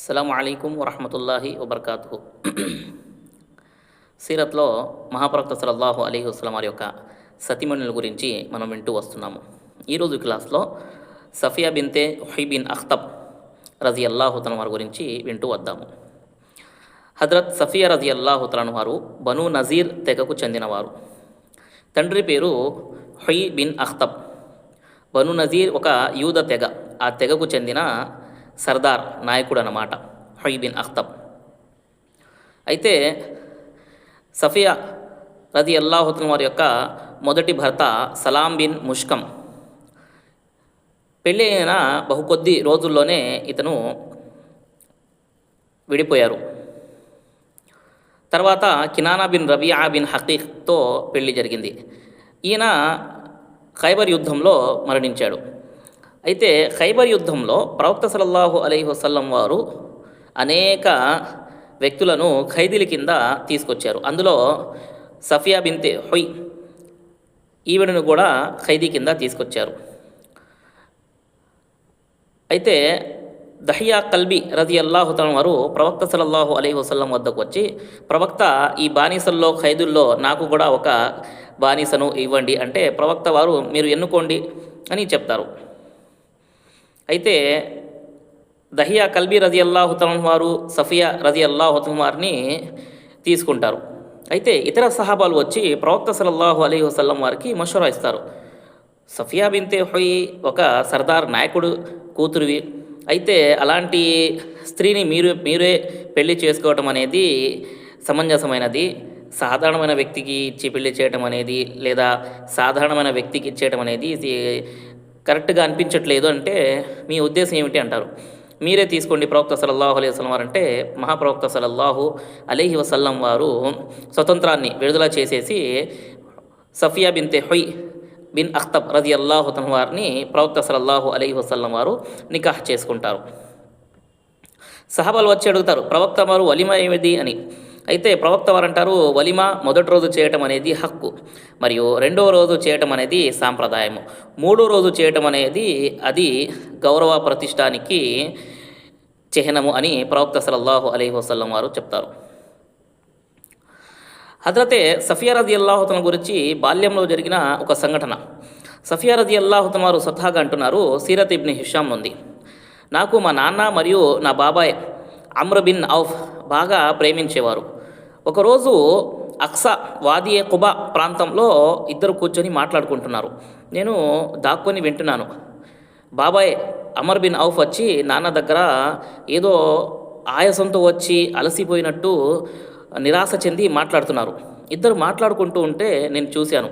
అస్సలం అయికం వరహమతుల్లాహి వబర్కాతు సీరత్లో మహాప్రవక్త సలల్లాహు అలీ వస్లం వారి యొక్క సతిమణుల గురించి మనం వింటూ వస్తున్నాము. ఈరోజు క్లాస్లో సఫియా బిన్తే హుైబిన్ అఖ్తబ్ రజీ అల్లాహుతలం వారి గురించి వింటూ వద్దాము. హజరత్ సఫియా రజీ అల్లాహుతలను వారు బను నజీర్ తెగకు చెందినవారు. తండ్రి పేరు హుయ్ బిన్ అఖ్తబ్. బను నజీర్ ఒక యూద తెగ. ఆ తెగకు చెందిన సర్దార్ నాయకుడు అన్నమాట హైబిన్ బిన్ అఖ్తబ్ అయితే సఫియా రది అల్లాహుతున్ వారి యొక్క మొదటి భర్త సలాం బిన్ ముష్కం పెళ్ళి అయిన బహు కొద్ది రోజుల్లోనే ఇతను విడిపోయారు. తర్వాత కినానా బిన్ రబియా బిన్ హకీక్తో పెళ్ళి జరిగింది. ఈయన ఖైబర్ యుద్ధంలో మరణించాడు. అయితే ఖైబర్ యుద్ధంలో ప్రవక్త సలల్లాహు అలైహి వసల్లం వారు అనేక వ్యక్తులను ఖైదీల కింద తీసుకొచ్చారు. అందులో సఫియా బింతే హొయ్ ఈవిడను కూడా ఖైదీ కింద తీసుకొచ్చారు. అయితే దహియా కల్బి రది అల్లాహుతలం వారు ప్రవక్త సలల్లాహు అలీ వసల్లం వద్దకు వచ్చి ప్రవక్త ఈ బానిసల్లో ఖైదుల్లో నాకు కూడా ఒక బానిసను ఇవ్వండి. అంటే ప్రవక్త వారు మీరు ఎన్నుకోండి అని చెప్తారు. అయితే దహియా కల్బీ రది అల్లాహుతలం వారు సఫియా రది అల్లాహుతం వారిని తీసుకుంటారు. అయితే ఇతర సహాబాలు వచ్చి ప్రవక్త సలల్లాహు అలీ వసల్లం వారికి మషూరా ఇస్తారు. సఫియా బింతే హొయ్ ఒక సర్దార్ నాయకుడు కూతురువి. అయితే అలాంటి స్త్రీని మీరు మీరే పెళ్ళి చేసుకోవటం అనేది సమంజసమైనది. సాధారణమైన వ్యక్తికి ఇచ్చి పెళ్ళి చేయటం అనేది లేదా సాధారణమైన వ్యక్తికి ఇచ్చేయటం అనేది ఇది కరెక్ట్గా అనిపించట్లేదు అంటే మీ ఉద్దేశం ఏమిటి అంటారు? మీరే తీసుకోండి ప్రవక్త సలల్లాహు అలైహి వసలం వారు అంటే మహాప్రవక్త సలల్లాహు అలీహి వసల్లం వారు స్వతంత్రాన్ని విడుదల చేసేసి Safiya bin Huyayy bin Akhtab రది అల్లాహుతన్ వారిని ప్రవక్త సలల్లాహు అలీ వసల్లం వారు నికాహ్ చేసుకుంటారు. సహబాలు వచ్చి అడుగుతారు ప్రవక్త వారు వలిమ ఏమిది అని. అయితే ప్రవక్త వారంటారు వలిమ మొదటి రోజు చేయటం అనేది హక్కు. మరియు రెండవ రోజు చేయటం అనేది సాంప్రదాయము. మూడో రోజు చేయటం అనేది అది గౌరవ ప్రతిష్టానికి చిహ్నము అని ప్రవక్త సలల్లాహు అలీ వసల్లం వారు చెప్తారు. హజరతే సఫియా రజీ అల్లాహుతన గురించి బాల్యంలో జరిగిన ఒక సంఘటన. సఫియా రజీ అల్లాహుతన్ వారు స్వతహాగా అంటున్నారు సీరత్ ఇబ్ని హిషాం ఉంది నాకు మా నాన్న మరియు నా బాబాయ్ అమ్రబిన్ ఔఫ్ బాగా ప్రేమించేవారు. ఒకరోజు అక్సా వాదియే కుబా ప్రాంతంలో ఇద్దరు కూర్చొని మాట్లాడుకుంటున్నారు. నేను దాక్కొని వింటున్నాను. బాబాయ్ అమర్ బిన్ ఔఫ్ వచ్చి నాన్న దగ్గర ఏదో ఆయాసంతో వచ్చి అలసిపోయినట్టు నిరాశ చెంది మాట్లాడుతున్నారు. ఇద్దరు మాట్లాడుకుంటూ ఉంటే నేను చూశాను.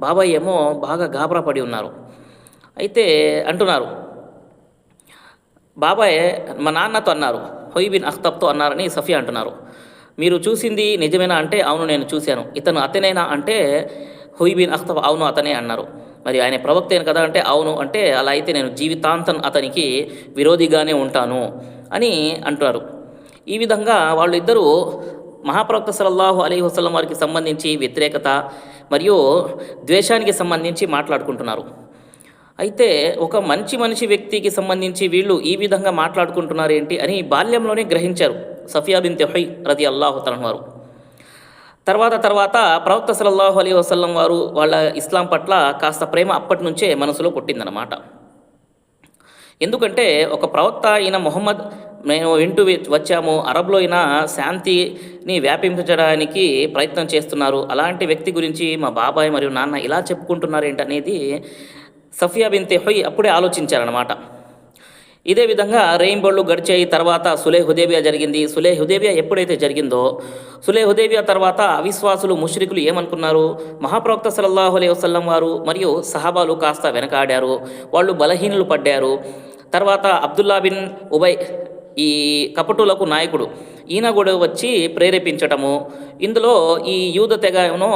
బాబాయ్ ఏమో బాగా గాబరా పడి ఉన్నారు. అయితే అంటున్నారు. బాబాయ్ మా నాన్నతో అన్నారు. హొయ్ బిన్ అఖ్తబ్తో అన్నారని సఫియా అంటున్నారు. మీరు చూసింది నిజమేనా అంటే అవును నేను చూశాను. ఇతను అతనేనా అంటే హొయ్ బిన్ అఖ్తబ్ అవును అతనే అన్నారు. మరి ఆయన ప్రవక్తేను కదా అంటే అవును అంటే అలా అయితే నేను జీవితాంతం అతనికి విరోధిగానే ఉంటాను అని అంటున్నారు. ఈ విధంగా వాళ్ళు మహాప్రవక్త సలల్లాహు అలీ వసలం వారికి సంబంధించి వ్యతిరేకత మరియు ద్వేషానికి సంబంధించి మాట్లాడుకుంటున్నారు. అయితే ఒక మంచి మనిషి వ్యక్తికి సంబంధించి వీళ్ళు ఈ విధంగా మాట్లాడుకుంటున్నారు ఏంటి అని బాల్యంలోనే గ్రహించారు సఫియా బిన్ తెహై రది అల్లాహుతలం వారు. తర్వాత తర్వాత ప్రవక్త సలల్లాహు అలీ వసల్లం వారు వాళ్ళ ఇస్లాం పట్ల కాస్త ప్రేమ అప్పటి నుంచే మనసులో పుట్టిందనమాట ఎందుకంటే ఒక ప్రవక్త అయిన మొహమ్మద్ మేము వింటూ వచ్చాము అరబ్లో అయినా శాంతిని వ్యాపించడానికి ప్రయత్నం చేస్తున్నారు. అలాంటి వ్యక్తి గురించి మా బాబాయ్ మరియు నాన్న ఇలా చెప్పుకుంటున్నారు ఏంటనేది సఫియా బిన్ తెహొయ్ అప్పుడే ఆలోచించారనమాట ఇదే విధంగా రెయిన్బోళ్ళు గడిచాయి తర్వాత సులే హుదేబియా జరిగింది. సులే హుదేబియా ఎప్పుడైతే జరిగిందో సులే హుదేబియా తర్వాత అవిశ్వాసులు ముష్రికులు ఏమనుకున్నారు? మహాప్రవక్త సలల్లాహు అలైహి వసల్లం వారు మరియు సహాబాలు కాస్త వెనకాడారు. వాళ్ళు బలహీనులు పడ్డారు. తర్వాత అబ్దుల్లా బిన్ ఉబై ఈ కపటులకు నాయకుడు. ఈయన కూడా వచ్చి ప్రేరేపించటము. ఇందులో ఈ యూద తెగను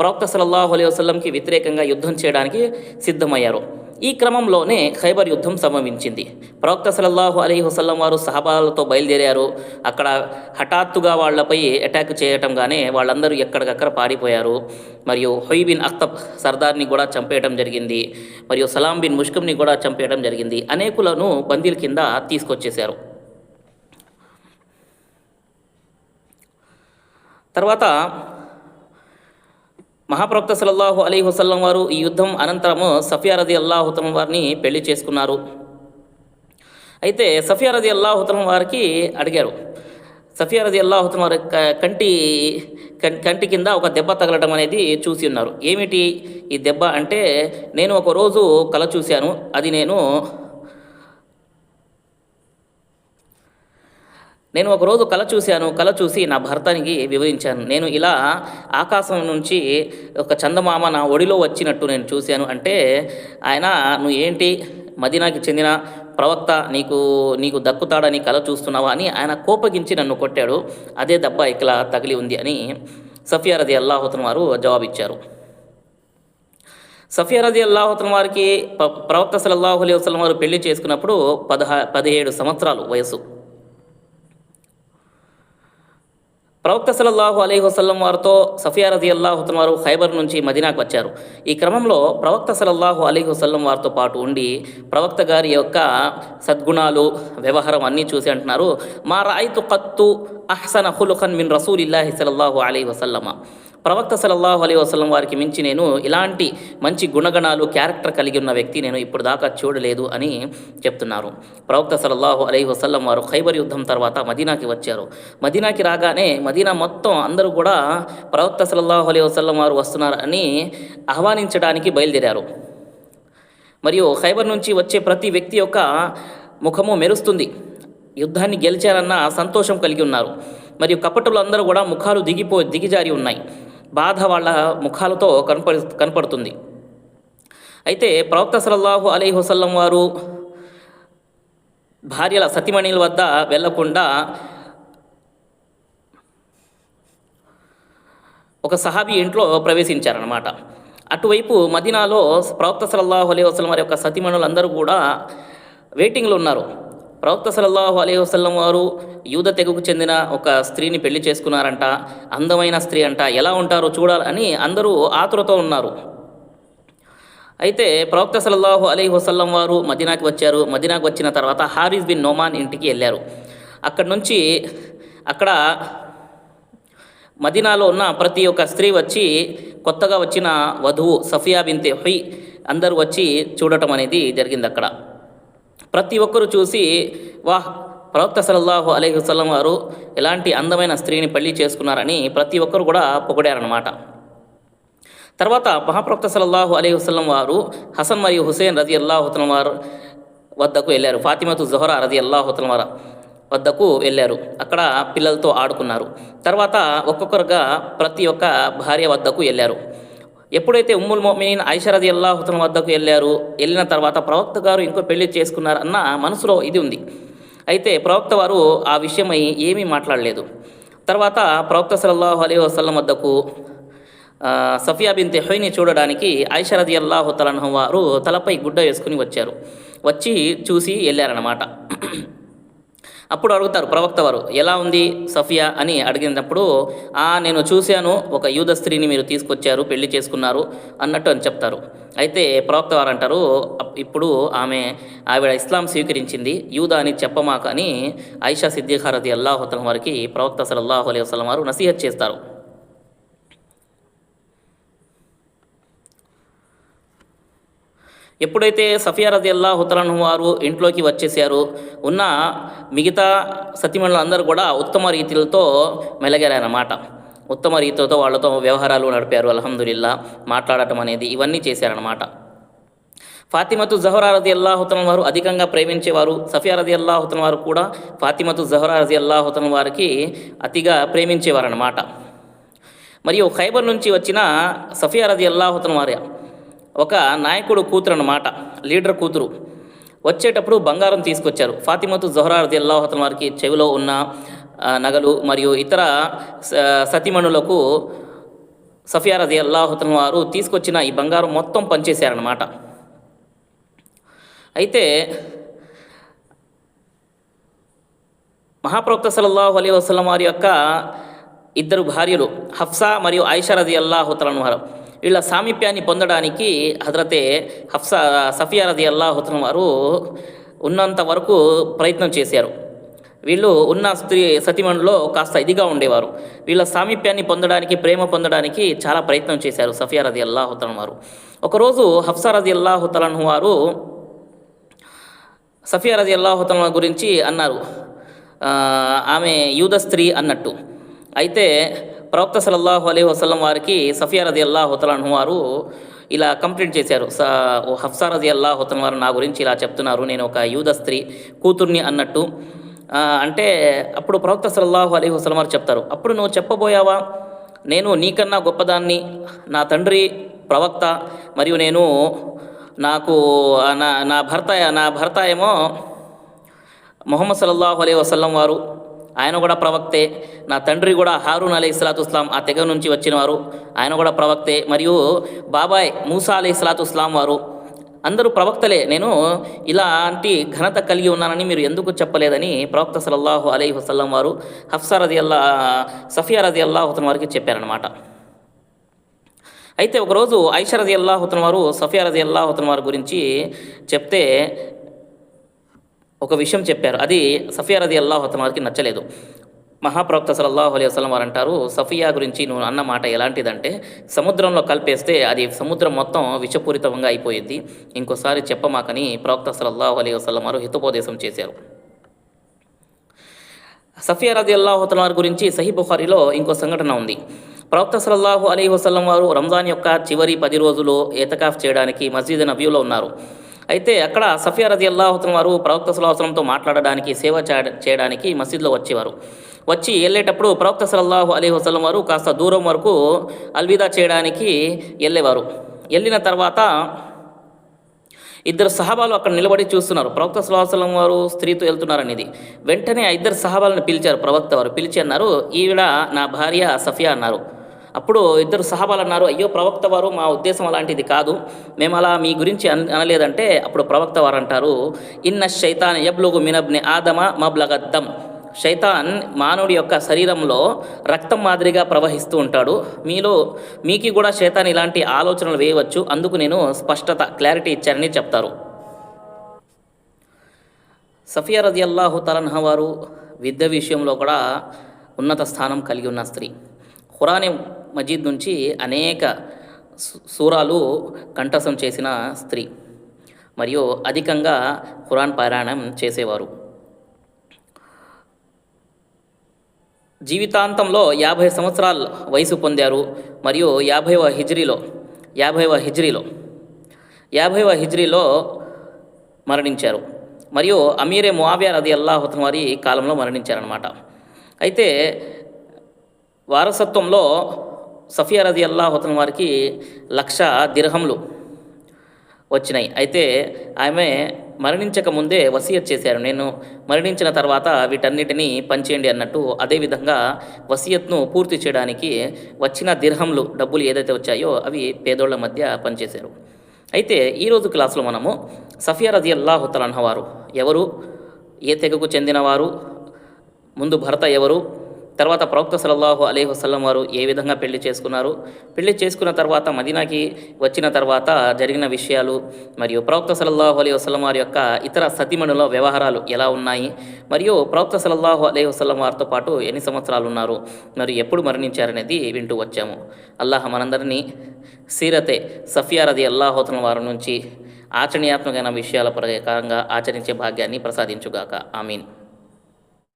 ప్రవక్త సలల్లాహు అలైహి వసల్లంకి వ్యతిరేకంగా యుద్ధం చేయడానికి సిద్ధమయ్యారు. ఈ క్రమంలోనే ఖైబర్ యుద్ధం సంభవించింది. ప్రవక్త సలల్లాహు అలీ వసల్లం వారు సహబాలతో బయలుదేరారు. అక్కడ హఠాత్తుగా వాళ్ళపై అటాక్ చేయటంగానే వాళ్ళందరూ ఎక్కడికక్కడ పారిపోయారు. మరియు హొయ్ బిన్ అఖ్తబ్ సర్దార్ని కూడా చంపేయడం జరిగింది. మరియు సలాం బిన్ ముష్కమ్ని కూడా చంపేయడం జరిగింది. అనేకులను బందీల కింద తీసుకొచ్చేశారు. తర్వాత మహాప్రవక్త సలల్లాహు అలీ వసల్లం వారు ఈ యుద్ధం అనంతరము సఫియా రది అల్లాహుతం వారిని పెళ్ళి చేసుకున్నారు. అయితే సఫియా రది అల్లాహుతం వారికి అడిగారు. సఫియా రది అల్లాహుతం వారి కంటి కంటి కింద ఒక దెబ్బ తగలడం అనేది చూసి ఉన్నారు. ఏమిటి ఈ దెబ్బ అంటే నేను ఒక రోజు కల చూశాను. అది నేను నేను ఒకరోజు కళ చూశాను కళ చూసి నా భర్తనికి వివరించాను. నేను ఇలా ఆకాశం నుంచి ఒక చందమామ నా ఒడిలో వచ్చినట్టు నేను చూశాను. అంటే ఆయన నువ్వు ఏంటి? మదీనాకి చెందిన ప్రవక్త నీకు నీకు దక్కుతాడని కళ చూస్తున్నావా? అని ఆయన కోపగించి నన్ను కొట్టాడు. అదే దెబ్బ ఇక్కడ తగిలి ఉంది అని సఫియా రది అల్లాహుతున్ వారు జవాబిచ్చారు. సఫియా రది అల్లాహుతున్ వారికి ప్రవక్త సలల్లాహు అలైహి వసలం వారు పెళ్ళి చేసుకున్నప్పుడు పదహా పదిహేడు సంవత్సరాలు వయసు ప్రవక్త సలల్లాహు అలైహి వసల్లం వారితో సఫియా రజీ అల్లాహుతున్ వారు ఖైబర్ నుంచి మదీనాకు వచ్చారు. ఈ క్రమంలో ప్రవక్త సలల్లాహు అలైహి వసల్లం వారితో పాటు ఉండి ప్రవక్త గారి యొక్క సద్గుణాలు వ్యవహారం అన్నీ చూసి అంటున్నారు. మా రాయితు కత్తు అహ్సన హులుఖన్ మిన్ రసూలిల్లాహి సలల్లాహు అలైహి వసల్లమ. ప్రవక్త సలల్లాహు అలీ వసలం వారికి మించి నేను ఇలాంటి మంచి గుణగణాలు క్యారెక్టర్ కలిగి ఉన్న వ్యక్తి నేను ఇప్పుడు దాకా చూడలేదు అని చెప్తున్నారు. ప్రవక్త సలల్లాహు అలీ వసల్లం వారు ఖైబర్ యుద్ధం తర్వాత మదీనాకి వచ్చారు. మదీనాకి రాగానే మదీనా మొత్తం అందరూ కూడా ప్రవక్త సలల్లాహు అలీ వసల్లం వారు వస్తున్నారు అని ఆహ్వానించడానికి బయలుదేరారు. మరియు ఖైబర్ నుంచి వచ్చే ప్రతి వ్యక్తి యొక్క ముఖము మెరుస్తుంది. యుద్ధాన్ని గెలిచారన్న సంతోషం కలిగి ఉన్నారు. మరియు కపటులు అందరూ కూడా ముఖాలు దిగిపో దిగిజారి ఉన్నాయి. బాధ వాళ్ళ ముఖాలతో కనపడి కనపడుతుంది. అయితే ప్రవక్త సలల్లాహు అలీ వసల్లం వారు భార్యల సతిమణిల వద్ద వెళ్ళకుండా ఒక సహాబీ ఇంట్లో ప్రవేశించారనమాట అటువైపు మదీనాలో ప్రవక్త సలల్లాహు అలీ వసలం వారి యొక్క సతిమణులందరూ కూడా వెయిటింగ్లో ఉన్నారు. ప్రవక్త సలల్లాహు అలీ వసల్లం వారు యూద తెగకు చెందిన ఒక స్త్రీని పెళ్ళి చేసుకున్నారంట. అందమైన స్త్రీ అంట. ఎలా ఉంటారో చూడాలని అందరూ ఆతురతో ఉన్నారు. అయితే ప్రవక్త సలల్లాహు అలీ వసల్లం వారు మదీనాకి వచ్చారు. మదీనాకి వచ్చిన తర్వాత హారిస్ బిన్ నోమాన్ ఇంటికి వెళ్ళారు. అక్కడ నుంచి అక్కడ మదీనాలో ఉన్న ప్రతి ఒక్క స్త్రీ వచ్చి కొత్తగా వచ్చిన వధువు సఫియా బింతే హుయ్ అందరూ వచ్చి చూడటం అనేది జరిగింది అక్కడ. ప్రతి ఒక్కరు చూసి వాహ్ ప్రవక్త సలల్లాహు అలైహి వారు ఎలాంటి అందమైన స్త్రీని పెళ్ళి చేసుకున్నారని ప్రతి ఒక్కరు కూడా పొగిడారనమాట తర్వాత మహాప్రవక్త సలల్లాహు అలైహి వారు హసన్ మరియు హుసేన్ రది అల్లాహుతలం వారు వద్దకు వెళ్ళారు. ఫాతిమతు జొహరా రది అల్లాహుతలం వారు వద్దకు వెళ్ళారు. అక్కడ పిల్లలతో ఆడుకున్నారు. తర్వాత ఒక్కొక్కరుగా ప్రతి ఒక్క భార్య వద్దకు వెళ్ళారు. ఎప్పుడైతే ఉమ్ముల్ మోమిన్ ఐషరది అల్లాహుతల వద్దకు వెళ్ళారు వెళ్ళిన తర్వాత ప్రవక్త గారు ఇంకో పెళ్ళి చేసుకున్నారు అన్న మనసులో ఇది ఉంది. అయితే ప్రవక్త వారు ఆ విషయమై ఏమీ మాట్లాడలేదు. తర్వాత ప్రవక్త సల్లల్లాహు అలీ వసల్లం వద్దకు ఆ, సఫియా బిన్ తెహోయిని చూడడానికి ఐషరది అల్లాహు తలన్హ వారు తలపై గుడ్డ వేసుకుని వచ్చారు. వచ్చి చూసి వెళ్ళారన్నమాట. అప్పుడు అడుగుతారు ప్రవక్త వారు ఎలా ఉంది సఫియా? అని అడిగినప్పుడు ఆ నేను చూశాను ఒక యూద స్త్రీని మీరు తీసుకొచ్చారు పెళ్ళి చేసుకున్నారు అన్నట్టు అని చెప్తారు. అయితే ప్రవక్త వారు అంటారు ఇప్పుడు ఆమె ఆవిడ ఇస్లాం స్వీకరించింది యూద అని చెప్పమాక అని ఐషా సిద్దిహారతి అల్లాహుతలం వారికి ప్రవక్త సల్లల్లాహు అలైహి వసలం వారు నసీహత్ చేస్తారు. ఎప్పుడైతే సఫియా రది అల్లాహుతలను వారు ఇంట్లోకి వచ్చేసారో ఉన్న మిగతా సతీమణులందరూ కూడా ఉత్తమ రీతిలతో మెలగారన్నమాట. ఉత్తమ రీతితో వాళ్ళతో వ్యవహారాలు నడిపారు అల్హమ్దులిల్లా మాట్లాడటం అనేది ఇవన్నీ చేశారనమాట ఫాతిమతు జహరా రజి అల్లాహుతన్ వారు అధికంగా ప్రేమించేవారు సఫియా రజి అల్లాహుతన్ వారు కూడా ఫాతిమతు జహరా రజి అల్లాహుతన్ వారికి అతిగా ప్రేమించేవారన్నమాట. మరియు ఖైబర్ నుంచి వచ్చిన సఫియా రజి అల్లాహుతన్ వారి ఒక నాయకుడు కూతురు అన్నమాట లీడర్ కూతురు. వచ్చేటప్పుడు బంగారం తీసుకొచ్చారు. ఫాతిమతు జొహరా రది వారికి చెవిలో ఉన్న నగలు మరియు ఇతర స- సతీమణులకు సఫియా రది అల్లాహుతన్ వారు తీసుకొచ్చిన ఈ బంగారం మొత్తం పనిచేశారన్నమాట అయితే మహాప్రవక్త సల్లల్లాహు అలీ వసలం వారి యొక్క ఇద్దరు భార్యలు హఫ్సా మరియు ఐషా రది అల్లాహుతలను వారు వీళ్ళ సామీప్యాన్ని పొందడానికి హజరతే హఫ్సా సఫియా రది అల్లాహుతలం వారు ఉన్నంత వరకు ప్రయత్నం చేశారు. వీళ్ళు ఉన్న స్త్రీ సతీమణులో కాస్త ఇదిగా ఉండేవారు. వీళ్ళ సామీప్యాన్ని పొందడానికి ప్రేమ పొందడానికి చాలా ప్రయత్నం చేశారు సఫియా రది అల్లాహుతలం వారు. ఒకరోజు హఫ్సా రది అల్లాహుతలం వారు సఫియా రది అల్లాహుతలం గురించి అన్నారు. ఆమె యూద స్త్రీ అన్నట్టు. అయితే ప్రవక్త సలల్లాహు అలీ వసలం వారికి సఫియా రజీ అల్లాహుతలం వారు ఇలా కంప్లైంట్ చేశారు. ఓ హఫ్సా రజీ అల్లాహుతలం వారు నా గురించి ఇలా చెప్తున్నారు. నేను ఒక యూద స్త్రీ కూతుర్ని అన్నట్టు. అంటే అప్పుడు ప్రవక్త సలల్లాహు అలీ వసలం వారు చెప్తారు. అప్పుడు నువ్వు చెప్పబోయావా? నేను నీకన్నా గొప్పదాన్ని నా తండ్రి ప్రవక్త మరియు నేను నాకు నా నా భర్త నా భర్త ఏమో మొహమ్మద్ సల్లల్లాహు అలీ వసల్లం వారు ఆయన కూడా ప్రవక్తే. నా తండ్రి కూడా హారూన్ అలీ ఇస్లాతుస్లాం ఆ తెగ నుంచి వచ్చినవారు. ఆయన కూడా ప్రవక్తే. మరియు బాబాయ్ మూసా అలీ ఇస్లాతుస్లాం వారు. అందరూ ప్రవక్తలే. నేను ఇలాంటి ఘనత కలిగి ఉన్నానని మీరు ఎందుకు చెప్పలేదని ప్రవక్త సలల్లాహు అలీ వసల్లం వారు హఫ్సా రజి అల్లా సఫియా రజి అల్లాహుతన్ వారికి చెప్పారనమాట అయితే ఒకరోజు ఐషా రది అల్లాహుతన్ వారు సఫియా రజి అల్లాహుతన్ వారి గురించి చెప్తే ఒక విషయం చెప్పారు. అది సఫియా రది అల్లాహుతన్ వారికి నచ్చలేదు. మహాప్రవక్త సల్లల్లాహు అలైహి వసల్లం వారు అంటారు సఫియా గురించి నువ్వు అన్న మాట ఎలాంటిదంటే సముద్రంలో కలిపేస్తే అది సముద్రం మొత్తం విషపూరితంగా అయిపోయింది ఇంకోసారి చెప్పమాకని ప్రవక్త సల్లల్లాహు అలైహి వసలం వారు హితోపదేశం చేశారు. సఫియా రది అల్లాహుతల వారి గురించి సహీ బుఖారిలో ఇంకో సంఘటన ఉంది. ప్రవక్త సలల్లాహు అలీ వసలం వారు రంజాన్ యొక్క చివరి పది రోజులు ఏతకాఫ్ చేయడానికి మస్జిద్ నబీలో ఉన్నారు. అయితే అక్కడ సఫియా రజీ అల్లాహుతల వారు ప్రవక్త సల్లాహంతో మాట్లాడడానికి సేవ చేయడానికి మసీద్లో వచ్చేవారు. వచ్చి వెళ్ళేటప్పుడు ప్రవక్త సల్లల్లాహు అలీ వసలం వారు కాస్త దూరం వరకు అల్విదా చేయడానికి వెళ్ళేవారు. వెళ్ళిన తర్వాత ఇద్దరు సహాబాలు అక్కడ నిలబడి చూస్తున్నారు. ప్రవక్త సులాహసలం వారు స్త్రీతో వెళ్తున్నారనేది వెంటనే ఆ ఇద్దరు సహాబాలను పిలిచారు ప్రవక్త వారు. పిలిచి అన్నారు ఈవిడ నా భార్య సఫియా అన్నారు. అప్పుడు ఇద్దరు సహాబాలు అన్నారు అయ్యో ప్రవక్త వారు మా ఉద్దేశం అలాంటిది కాదు. మేము అలా మీ గురించి అన్ అనలేదంటే అప్పుడు ప్రవక్త వారు అంటారు ఇన్న శైతాన్ యబ్లుగు మినబ్ని ఆదమ మబ్లగద్దం. శైతాన్ మానవుడి యొక్క శరీరంలో రక్తం మాదిరిగా ప్రవహిస్తూ ఉంటాడు. మీలో మీకు కూడా శైతాన్ ఇలాంటి ఆలోచనలు వేయవచ్చు. అందుకు నేను స్పష్టత క్లారిటీ ఇచ్చానని చెప్తారు. సఫియా రది అల్లాహు తలన్హ వారు విద్య విషయంలో కూడా ఉన్నత స్థానం కలిగి ఉన్న స్త్రీ. ఖురాని మజీద్ నుంచి అనేక సూరాలు కంఠసం చేసిన స్త్రీ. మరియు అధికంగా ఖురాన్ పారాయణం చేసేవారు. జీవితాంతంలో యాభై సంవత్సరాల వయసు పొందారు మరియు యాభైవ హిజ్రీలో యాభైవ హిజ్రీలో యాభైవ హిజ్రీలో మరణించారు. మరియు అమీరే ముఆవియా రది అల్లాహుతన్ వారి కాలంలో మరణించారనమాట అయితే వారసత్వంలో సఫియా రది అల్లాహుతన్ వారికి లక్ష దిర్హంలు వచ్చినాయి. అయితే ఆమె మరణించక ముందే వసీయత్ చేశారు. నేను మరణించిన తర్వాత వీటన్నిటినీ పంచేయండి అన్నట్టు అదేవిధంగా వసీయత్ను పూర్తి చేయడానికి వచ్చిన దిర్హంలు డబ్బులు ఏదైతే వచ్చాయో అవి పేదోళ్ళ మధ్య పనిచేశారు. అయితే ఈరోజు క్లాసులో మనము సఫియా రజీ అల్లాహు ఎవరు? ఏ తెగకు చెందినవారు? ముందు భర్త ఎవరు? తర్వాత ప్రవక్త సలల్లాహు అలీ వసల్లం వారు ఏ విధంగా పెళ్ళి చేసుకున్నారు? పెళ్ళి చేసుకున్న తర్వాత మదీనాకి వచ్చిన తర్వాత జరిగిన విషయాలు మరియు ప్రవక్త సలల్లాహు అలీ వసలం వారి యొక్క ఇతర సతీమణుల వ్యవహారాలు ఎలా ఉన్నాయి? మరియు ప్రవక్త సలల్లాహు అలీ వసలం వారితో పాటు ఎన్ని సంవత్సరాలు ఉన్నారు? మరి ఎప్పుడు మరణించారనేది వింటూ వచ్చాము. అల్లాహ్ మనందరినీ సీరతే సఫియా రది అల్లాహోతన వారి నుంచి ఆచరణీయాత్మకమైన విషయాల ప్రకారంగా ఆచరించే భాగ్యాన్ని ప్రసాదించుగాక. ఆమీన్.